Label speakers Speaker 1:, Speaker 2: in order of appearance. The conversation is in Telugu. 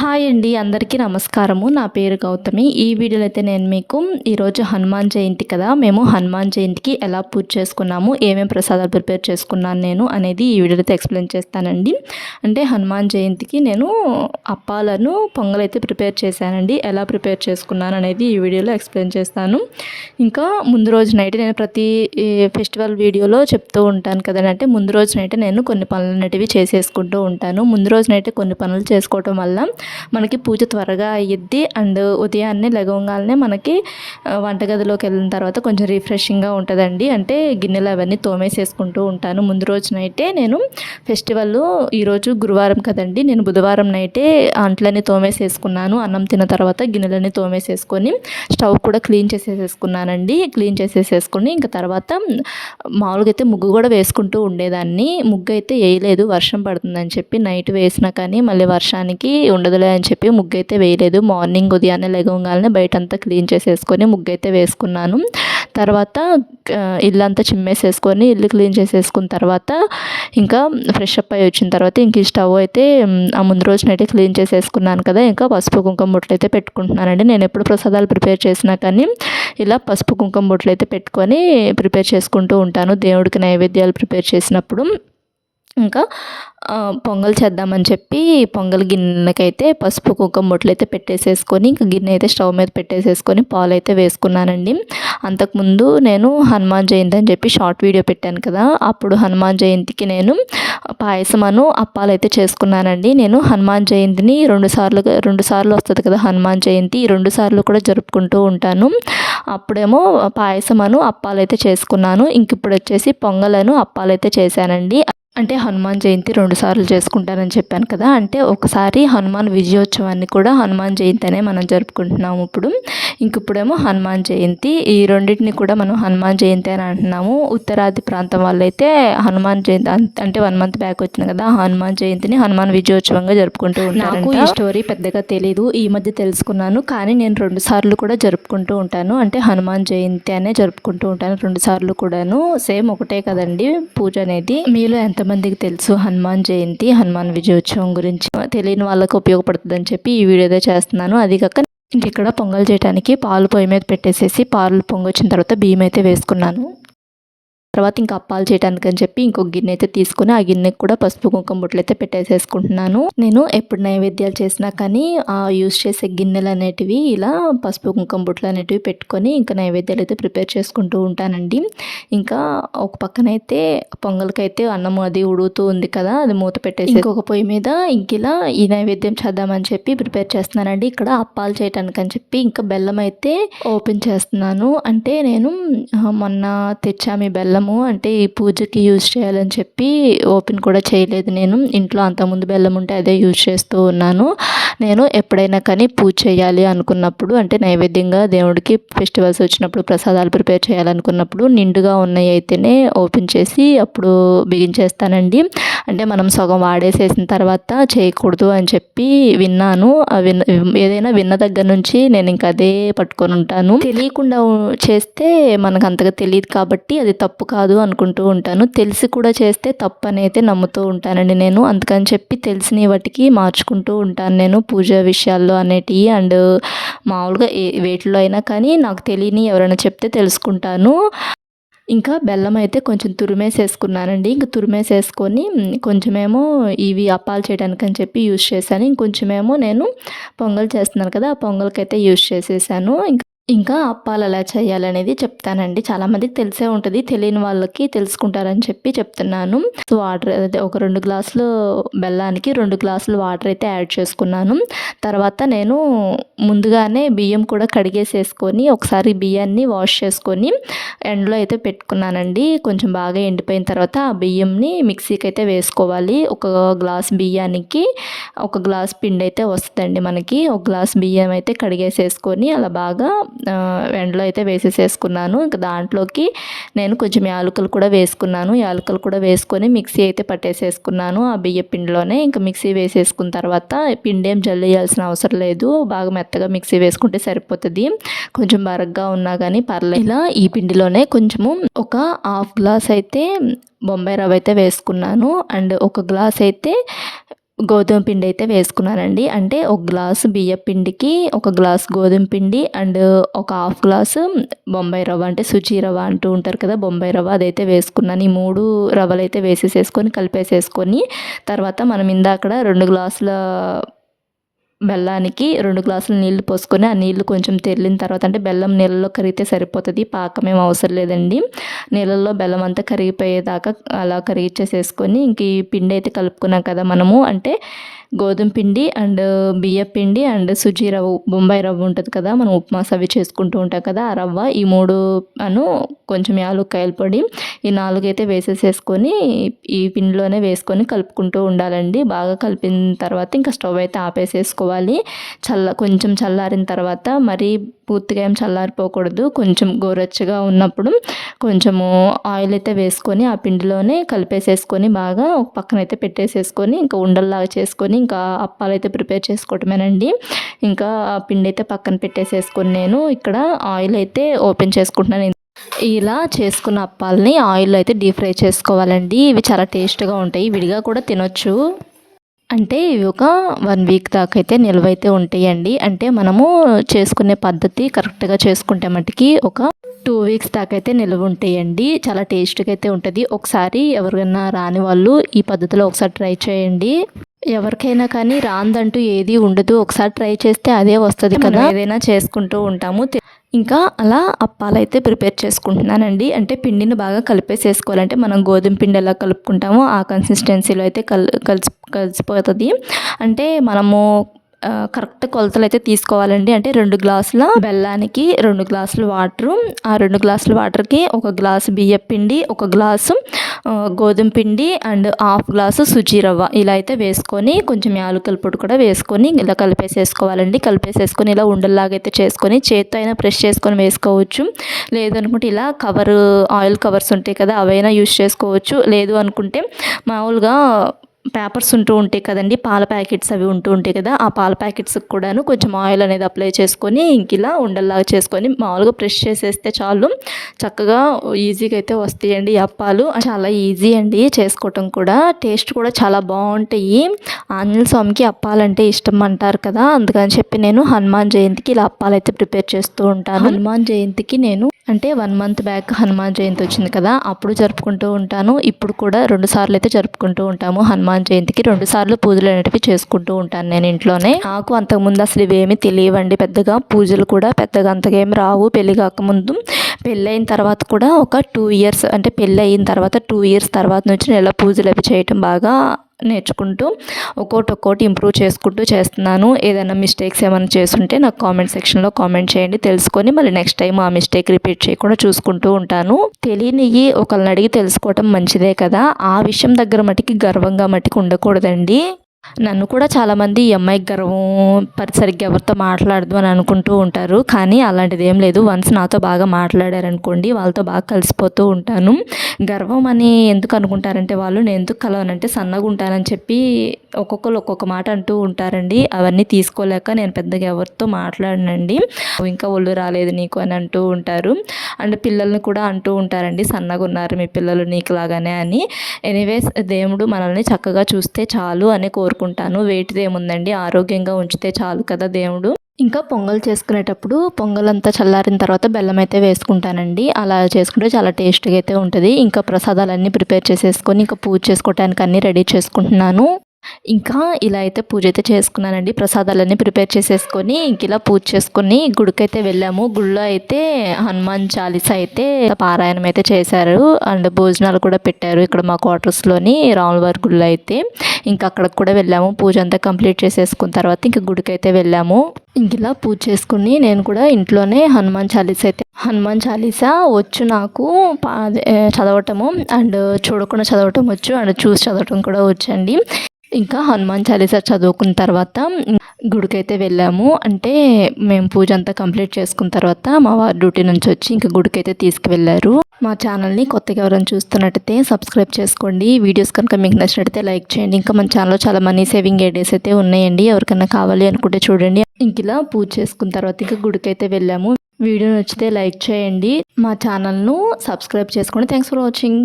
Speaker 1: హాయ్ అండి అందరికీ నమస్కారము. నా పేరు గౌతమి. ఈ వీడియోలో అయితే నేను మీకు ఈరోజు హనుమాన్ జయంతి కదా మేము హనుమాన్ జయంతికి ఎలా పూజ చేసుకున్నాము ఏమేమి ప్రసాదాలు ప్రిపేర్ చేసుకున్నాను నేను అనేది ఈ వీడియోలో అయితే ఎక్స్ప్లెయిన్ చేస్తానండి. అంటే హనుమాన్ జయంతికి నేను అప్పాలను పొంగల్ అయితే ప్రిపేర్ చేశానండి. ఎలా ప్రిపేర్ చేసుకున్నాను అనేది ఈ వీడియోలో ఎక్స్ప్లెయిన్ చేస్తాను. ఇంకా ముందు రోజు నైట్ నేను ప్రతి ఫెస్టివల్ వీడియోలో చెప్తూ ఉంటాను కదండి. అంటే ముందు రోజు నైట్ నేను కొన్ని పనులు అనేటివి చేసేసుకుంటూ ఉంటాను. ముందు రోజు నైట్ కొన్ని పనులు చేసుకోవటం వల్ల మనకి పూజ త్వరగా అయ్యిద్ది. అండ్ ఉదయాన్నే లెగవగానే మనకి వంటగదిలోకి వెళ్ళిన తర్వాత కొంచెం రిఫ్రెషింగ్గా ఉంటుందండి. అంటే గిన్నెలు అవన్నీ తోమేసేసుకుంటూ ఉంటాను. ముందు రోజు నైటే నేను ఫెస్టివల్ ఈరోజు గురువారం కదండి నేను బుధవారం నైటే అంట్లన్నీ తోమేసేసుకున్నాను. అన్నం తిన్న తర్వాత గిన్నెలన్నీ తోమేసేసుకొని స్టవ్ కూడా క్లీన్ చేసేసేసుకున్నానండి. క్లీన్ చేసేసేసుకొని ఇంకా తర్వాత మామూలుగా అయితే ముగ్గు కూడా వేసుకుంటూ ఉండేదాన్ని. ముగ్గు అయితే వేయలేదు వర్షం పడుతుందని చెప్పి నైట్ వేసినా కానీ మళ్ళీ వర్షానికి ఉండదు ఉండదులే అని చెప్పి ముగ్గు అయితే వేయలేదు. మార్నింగ్ ఉదయాన్నే లెగవగానే బయట అంతా క్లీన్ చేసేసుకొని ముగ్గు అయితే వేసుకున్నాను. తర్వాత ఇల్లంతా చిమ్మేసేసుకొని ఇల్లు క్లీన్ చేసేసుకున్న తర్వాత ఇంకా ఫ్రెష్ అప్ అయ్యి వచ్చిన తర్వాత ఇంక ఈ స్టవ్ అయితే ఆ ముందు రోజునైతే క్లీన్ చేసేసుకున్నాను కదా ఇంకా పసుపు కుంకుమ బొట్లు అయితే పెట్టుకుంటున్నానండి. నేను ఎప్పుడు ప్రసాదాలు ప్రిపేర్ చేసినా కానీ ఇలా పసుపు కుంకుమ బొట్లు అయితే పెట్టుకొని ప్రిపేర్ చేసుకుంటూ ఉంటాను. దేవుడికి నైవేద్యాలు ప్రిపేర్ చేసినప్పుడు. ఇంకా పొంగల్ చేద్దామని చెప్పి పొంగల్ గిన్నెకైతే పసుపు కుంకుమ బొట్లు అయితే పెట్టేసేసుకొని ఇంకా గిన్నె అయితే స్టవ్ మీద పెట్టేసేసుకొని పాలు అయితే వేసుకున్నానండి. అంతకుముందు నేను హనుమాన్ జయంతి అని చెప్పి షార్ట్ వీడియో పెట్టాను కదా అప్పుడు హనుమాన్ జయంతికి నేను పాయసమను అప్పాలు అయితే చేసుకున్నానండి. నేను హనుమాన్ జయంతిని రెండు సార్లు రెండు సార్లు వస్తుంది కదా హనుమాన్ జయంతి రెండు సార్లు కూడా జరుపుకుంటూ ఉంటాను. అప్పుడేమో పాయసమను అప్పాలు అయితే చేసుకున్నాను. ఇంక ఇప్పుడు వచ్చేసి పొంగలను అప్పాలు అయితే చేశానండి. అంటే హనుమాన్ జయంతి రెండు సార్లు చేసుకుంటానని చెప్పాను కదా అంటే ఒకసారి హనుమాన్ విజయోత్సవాన్ని కూడా హనుమాన్ జయంతి అనే మనం జరుపుకుంటున్నాము ఇప్పుడు. ఇంకిప్పుడేమో హనుమాన్ జయంతి ఈ రెండింటిని కూడా మనం హనుమాన్ జయంతి అని అంటున్నాము. ఉత్తరాది ప్రాంతం వాళ్ళైతే హనుమాన్ జయంతి అంటే వన్ మంత్ బ్యాక్ వచ్చింది కదా హనుమాన్ జయంతిని హనుమాన్ విజయోత్సవంగా జరుపుకుంటూ ఉంటారు ఈ స్టోరీ పెద్దగా తెలియదు ఈ మధ్య తెలుసుకున్నాను కానీ నేను రెండు సార్లు కూడా జరుపుకుంటూ ఉంటాను. అంటే హనుమాన్ జయంతి అనే జరుపుకుంటూ ఉంటాను రెండు సార్లు కూడాను. సేమ్ ఒకటే కదండి పూజ అనేది. మీలో చాలామందికి తెలుసు హనుమాన్ జయంతి హనుమాన్ విజయోత్సవం గురించి. తెలియని వాళ్ళకి ఉపయోగపడుతుందని చెప్పి ఈ వీడియో అయితే చేస్తున్నాను. అది కాక ఇంక ఇక్కడ పొంగల్ చేయడానికి పాలు పొయ్యి మీద పెట్టేసేసి పాలు పొంగొచ్చిన తర్వాత బియ్యం అయితే వేసుకున్నాను. తర్వాత ఇంకా అప్పాలు చేయడానికి అని చెప్పి ఇంకొక గిన్నె అయితే తీసుకుని ఆ గిన్నెకి కూడా పసుపు కుంకుమ బొట్లు అయితే పెట్టేసేసుకుంటున్నాను. నేను ఎప్పుడు నైవేద్యాలు చేసినా కానీ ఆ యూస్ చేసే గిన్నెలు అనేటివి ఇలా పసుపు కుంకుమ బొట్లు అనేటివి పెట్టుకొని ఇంకా నైవేద్యాలు అయితే ప్రిపేర్ చేసుకుంటూ ఉంటానండి. ఇంకా ఒక పక్కనైతే పొంగల్కైతే అన్నం అది ఉడుగుతూ ఉంది కదా అది మూత పెట్టేసి ఇంకొక పొయ్యి మీద ఇంక ఇలా ఈ నైవేద్యం చేద్దామని చెప్పి ప్రిపేర్ చేస్తున్నానండి. ఇక్కడ అప్పాలు చేయడానికి అని చెప్పి ఇంకా బెల్లం అయితే ఓపెన్ చేస్తున్నాను. అంటే నేను మొన్న తెచ్చాము ఈ బెల్లము అంటే ఈ పూజకి యూజ్ చేయాలని చెప్పి ఓపెన్ కూడా చేయలేదు నేను. ఇంట్లో అంతకుముందు బెల్లం ఉంటే అదే యూజ్ చేస్తూ ఉన్నాను. నేను ఎప్పుడైనా కానీ పూజ చేయాలి అనుకున్నప్పుడు అంటే నైవేద్యంగా దేవుడికి ఫెస్టివల్స్ వచ్చినప్పుడు ప్రసాదాలు ప్రిపేర్ చేయాలనుకున్నప్పుడు నిండుగా ఉన్నాయి అయితేనే ఓపెన్ చేసి అప్పుడు బిగించేస్తానండి. అంటే మనం సగం వాడేసేసిన తర్వాత చేయకూడదు అని చెప్పి విన్నాను. విన్న ఏదైనా విన్న దగ్గర నుంచి నేను ఇంకా అదే పట్టుకొని ఉంటాను. తెలియకుండా చేస్తే మనకు అంతగా తెలియదు కాబట్టి అది తప్పు కాదు అనుకుంటూ ఉంటాను. తెలిసి కూడా చేస్తే తప్పు అని అయితే నమ్ముతూ ఉంటానండి నేను. అందుకని చెప్పి తెలిసిన వాటికి మార్చుకుంటూ ఉంటాను నేను పూజ విషయాల్లో అనేటివి అండ్ మామూలుగా ఏ వేటిలో అయినా కానీ నాకు తెలియని ఎవరైనా చెప్తే తెలుసుకుంటాను. ఇంకా బెల్లం అయితే కొంచెం తురిమేసేసుకున్నానండి. ఇంక తురిమేసేసుకొని కొంచెమేమో ఇవి అప్పాలు చేయడానికి అని చెప్పి యూస్ చేశాను. ఇంకొంచెమేమో నేను పొంగల్ చేస్తున్నాను కదా ఆ పొంగల్కి అయితే యూస్ చేసేసాను. ఇంకా ఇంకా అప్పాలు ఎలా చేయాలనేది చెప్తానండి. చాలామందికి తెలిసే ఉంటుంది. తెలియని వాళ్ళకి తెలుసుకుంటారని చెప్పి చెప్తున్నాను. సో వాటర్ అదే ఒక రెండు గ్లాసులు బెల్లానికి రెండు గ్లాసులు వాటర్ అయితే యాడ్ చేసుకున్నాను. తర్వాత నేను ముందుగానే బియ్యం కూడా కడిగేసేసుకొని ఒకసారి బియ్యాన్ని వాష్ చేసుకొని ఎండలో అయితే పెట్టుకున్నానండి. కొంచెం బాగా ఎండిపోయిన తర్వాత ఆ బియ్యంని మిక్సీకి అయితే వేసుకోవాలి. ఒక గ్లాస్ బియ్యానికి ఒక గ్లాస్ పిండి అయితే వస్తుందండి మనకి. ఒక గ్లాస్ బియ్యం అయితే కడిగేసేసుకొని అలా బాగా ఎండలో అయితే వేసేసేసుకున్నాను. ఇంకా దాంట్లోకి నేను కొంచెం యాలకులు కూడా వేసుకున్నాను. యాలకులు కూడా వేసుకొని మిక్సీ అయితే పట్టేసేసుకున్నాను ఆ బియ్య పిండిలోనే. ఇంకా మిక్సీ వేసేసుకున్న తర్వాత పిండి ఏం జల్లేయాల్సిన అవసరం లేదు. బాగా మెత్తగా మిక్సీ వేసుకుంటే సరిపోతుంది. కొంచెం బరగ్గా ఉన్నా కానీ పర్లేదు. ఇలా ఈ పిండిలోనే కొంచెము ఒక హాఫ్ గ్లాస్ అయితే బొంబాయి రవ్వ అయితే వేసుకున్నాను. అండ్ ఒక గ్లాస్ అయితే గోధుమ పిండి అయితే వేసుకున్నానండి. అంటే ఒక గ్లాసు బియ్య పిండికి ఒక గ్లాస్ గోధుమ పిండి అండ్ ఒక హాఫ్ గ్లాసు బొంబాయి రవ్వ. అంటే సుచి రవ్వ అంటూ ఉంటారు కదా బొంబాయి రవ్వ అదైతే వేసుకున్నాను. ఈ మూడు రవ్వలు అయితే వేసేసేసుకొని కలిపేసేసుకొని తర్వాత మనం ఇందాక రెండు గ్లాసుల బెల్లానికి రెండు గ్లాసులు నీళ్ళు పోసుకొని ఆ నీళ్ళు కొంచెం తెరిలిన తర్వాత అంటే బెల్లం నీళ్ళలో కరిగితే సరిపోతుంది పాకం ఏం అవసరం లేదండి. నీళ్ళల్లో బెల్లం అంతా కరిగిపోయేదాకా అలా కరిగిచ్చేసేసుకొని ఇంక ఈ పిండి అయితే కలుపుకున్నాం కదా మనము. అంటే గోధుమ పిండి అండ్ బియ్య పిండి అండ్ సుజీ రవ్వ బొంబాయి రవ్వ ఉంటుంది కదా మనం ఉప్మాస్ అవి చేసుకుంటూ ఉంటాం కదా ఆ రవ్వ ఈ మూడు అను కొంచెం యాలుక్కాయల పొడి ఈ నాలుగైతే వేసేసేసుకొని ఈ పిండిలోనే వేసుకొని కలుపుకుంటూ ఉండాలండి. బాగా కలిపిన తర్వాత ఇంకా స్టవ్ అయితే ఆపేసేసుకోవాలి. చల్ల కొంచెం చల్లారిన తర్వాత మరీ పూర్తిగా ఏం చల్లారిపోకూడదు. కొంచెం గోరచ్చగా ఉన్నప్పుడు కొంచెము ఆయిల్ అయితే వేసుకొని ఆ పిండిలోనే కలిపేసేసుకొని బాగా ఒక పక్కన అయితే పెట్టేసేసుకొని ఇంకా ఉండల్లాగా చేసుకొని ఇంకా అప్పాలు అయితే ప్రిపేర్ చేసుకోవటమేనండి. ఇంకా ఆ పిండి అయితే పక్కన పెట్టేసేసుకొని నేను ఇక్కడ ఆయిల్ అయితే ఓపెన్ చేసుకుంటున్నాను. ఇలా చేసుకున్న అప్పాలని ఆయిల్లో అయితే డీప్ ఫ్రై చేసుకోవాలండి. ఇవి చాలా టేస్ట్గా ఉంటాయి. విడిగా కూడా తినొచ్చు. అంటే ఇవి ఒక వన్ వీక్ దాకా అయితే నిల్వ అయితే ఉంటాయండి. అంటే మనము చేసుకునే పద్ధతి కరెక్ట్గా చేసుకుంటే మటుకి ఒక టూ వీక్స్ దాకా అయితే నిల్వ ఉంటాయండి. చాలా టేస్ట్గా అయితే ఉంటుంది. ఒకసారి ఎవరికైనా రాని వాళ్ళు ఈ పద్ధతిలో ఒకసారి ట్రై చేయండి. ఎవరికైనా కానీ రాందంటూ ఏది ఉండదు. ఒకసారి ట్రై చేస్తే అదే వస్తుంది కదా? ఏదైనా చేసుకుంటూ ఉంటాము. ఇంకా అలా అప్పాలైతే ప్రిపేర్ చేసుకుంటున్నానండి. అంటే పిండిని బాగా కలిపేసేసుకోవాలంటే మనం గోధుమ పిండి ఎలా కలుపుకుంటామో ఆ కన్సిస్టెన్సీలో అయితే కల్ కలిసి కలిసిపోతుంది. అంటే మనము కరెక్ట్ కొలతలు అయితే తీసుకోవాలండి. అంటే రెండు గ్లాసుల బెల్లానికి రెండు గ్లాసులు వాటరు. ఆ రెండు గ్లాసుల వాటర్కి ఒక గ్లాసు బియ్యం పిండి ఒక గ్లాసు గోధుమ పిండి అండ్ హాఫ్ గ్లాసు సుజీ రవ్వ. ఇలా అయితే వేసుకొని కొంచెం యాలకుల పొడి కూడా వేసుకొని ఇలా కలిపేసేసుకోవాలండి. కలిపేసేసుకొని ఇలా ఉండల్లాగా అయితే చేసుకొని చేత్తో అయినా ప్రెస్ చేసుకొని వేసుకోవచ్చు. లేదనుకుంటే ఇలా కవర్ ఆయిల్ కవర్స్ ఉంటాయి కదా అవైనా యూస్ చేసుకోవచ్చు. లేదు అనుకుంటే మామూలుగా పేపర్స్ ఉంటూ ఉంటాయి కదండి పాల ప్యాకెట్స్ అవి ఉంటూ ఉంటాయి కదా ఆ పాల ప్యాకెట్స్కి కూడాను కొంచెం ఆయిల్ అనేది అప్లై చేసుకొని ఇంక ఇలా ఉండల్లాగా చేసుకొని మామూలుగా ప్రెష్ చేసేస్తే చాలు. చక్కగా ఈజీగా అయితే వస్తాయండి ఈ అప్పాలు. చాలా ఈజీ అండి చేసుకోవటం కూడా. టేస్ట్ కూడా చాలా బాగుంటాయి. ఆంజనేయ స్వామికి అప్పాలంటే ఇష్టం అంటారు కదా అందుకని చెప్పి నేను హనుమాన్ జయంతికి ఇలా అప్పాలు అయితే ప్రిపేర్ చేస్తూ ఉంటాను. హనుమాన్ జయంతికి నేను అంటే one month back Hanuman Jayanti వచ్చింది కదా అప్పుడు జరుపుకుంటూ ఉంటాను. ఇప్పుడు కూడా రెండు సార్లు అయితే జరుపుకుంటూ ఉంటాము. హనుమాన్ జయంతికి రెండు సార్లు పూజలు అనేటివి చేసుకుంటూ ఉంటాను నేను ఇంట్లోనే. నాకు అంతకుముందు అసలు ఇవేమి తెలియవండి పెద్దగా. పూజలు కూడా పెద్దగా అంతగా ఏమి రావు. పెళ్ళి కాకముందు పెళ్ళి అయిన తర్వాత కూడా ఒక టూ ఇయర్స్ అంటే పెళ్ళి అయిన తర్వాత టూ ఇయర్స్ తర్వాత నుంచి నెల పూజలు అవి చేయటం బాగా నేర్చుకుంటూ ఒక్కోటి ఒక్కోటి ఇంప్రూవ్ చేసుకుంటూ చేస్తున్నాను. ఏదైనా మిస్టేక్స్ ఏమైనా చేస్తుంటే నాకు కామెంట్ సెక్షన్లో కామెంట్ చేయండి. తెలుసుకొని మళ్ళీ నెక్స్ట్ టైం ఆ మిస్టేక్ రిపీట్ చేయకుండా చూసుకుంటూ ఉంటాను. తెలియనివి ఒకళ్ళని అడిగి తెలుసుకోవటం మంచిదే కదా. ఆ విషయం దగ్గర మటుకి గర్వంగా మటుకు ఉండకూడదండి. నన్ను కూడా చాలామంది ఈ అమ్మాయికి గర్వం సరిగ్గా ఎవరితో మాట్లాడదు అని అనుకుంటూ ఉంటారు. కానీ అలాంటిది ఏం లేదు. వన్స్ నాతో బాగా మాట్లాడారనుకోండి వాళ్ళతో బాగా కలిసిపోతూ ఉంటాను. గర్వం అని ఎందుకు అనుకుంటారంటే వాళ్ళు నేను ఎందుకు కలవనంటే సన్నగా ఉంటానని చెప్పి ఒక్కొక్కరు ఒక్కొక్క మాట అంటూ ఉంటారండి. అవన్నీ తీసుకోలేక నేను పెద్దగా ఎవరితో మాట్లాడనండి. ఇంకా ఒళ్ళు రాలేదు నీకు అని అంటూ ఉంటారు. అండ్ పిల్లల్ని కూడా అంటూ ఉంటారండి సన్నగా ఉన్నారు మీ పిల్లలు నీకు లాగానే అని. ఎనీవేస్ దేవుడు మనల్ని చక్కగా చూస్తే చాలు అని వెయిట్ది వేటిదేముందండి ఆరోగ్యంగా ఉంచితే చాలు కదా దేవుడు. ఇంకా పొంగల్ చేసుకునేటప్పుడు పొంగల్ అంతా చల్లారిన తర్వాత బెల్లం అయితే వేసుకుంటానండి. అలా చేసుకుంటే చాలా టేస్ట్గా అయితే ఉంటుంది. ఇంకా ప్రసాదాలన్నీ ప్రిపేర్ చేసేసుకొని ఇంకా పూజ చేసుకోవటానికి అన్నీ రెడీ చేసుకుంటున్నాను. ఇంకా ఇలా అయితే పూజ అయితే చేసుకున్నానండి. ప్రసాదాలన్నీ ప్రిపేర్ చేసేసుకొని ఇంక ఇలా పూజ చేసుకొని గుడికైతే వెళ్ళాము. గుడిలో అయితే హనుమాన్ చాలీసా అయితే పారాయణం అయితే చేశారు. అండ్ భోజనాలు కూడా పెట్టారు ఇక్కడ మా క్వార్టర్స్లోని రాములవారి గుడిలో అయితే. ఇంకా అక్కడికి కూడా వెళ్ళాము. పూజ అంతా కంప్లీట్ చేసేసుకున్న తర్వాత ఇంకా గుడికైతే వెళ్ళాము. ఇంక ఇలా పూజ చేసుకుని నేను కూడా ఇంట్లోనే హనుమాన్ చాలీస అయితే హనుమాన్ చాలీసా వచ్చు నాకు చదవటము అండ్ చూడకుండా చదవటం వచ్చు అండ్ చూసి చదవటం కూడా వచ్చండి. ఇంకా హనుమాన్ చాలీసా చదువుకున్న తర్వాత గుడికైతే వెళ్ళాము. అంటే మేము పూజ అంతా కంప్లీట్ చేసుకున్న తర్వాత మా వారు డ్యూటీ నుంచి వచ్చి ఇంకా గుడికైతే తీసుకువెళ్ళారు. మా ఛానల్ని కొత్తగా ఎవరైనా చూస్తున్నట్టయితే సబ్స్క్రైబ్ చేసుకోండి. వీడియోస్ కనుక మీకు నచ్చినట్టయితే లైక్ చేయండి. ఇంకా మన ఛానల్లో చాలా మనీ సేవింగ్ ఐడియాస్ అయితే ఉన్నాయండి. ఎవరికైనా కావాలి అనుకుంటే చూడండి. ఇంక ఇలా పూజ చేసుకున్న తర్వాత ఇంకా గుడికైతే వెళ్ళాము. వీడియో నచ్చితే లైక్ చేయండి. మా ఛానల్ను సబ్స్క్రైబ్ చేసుకోండి. Thanks for watching.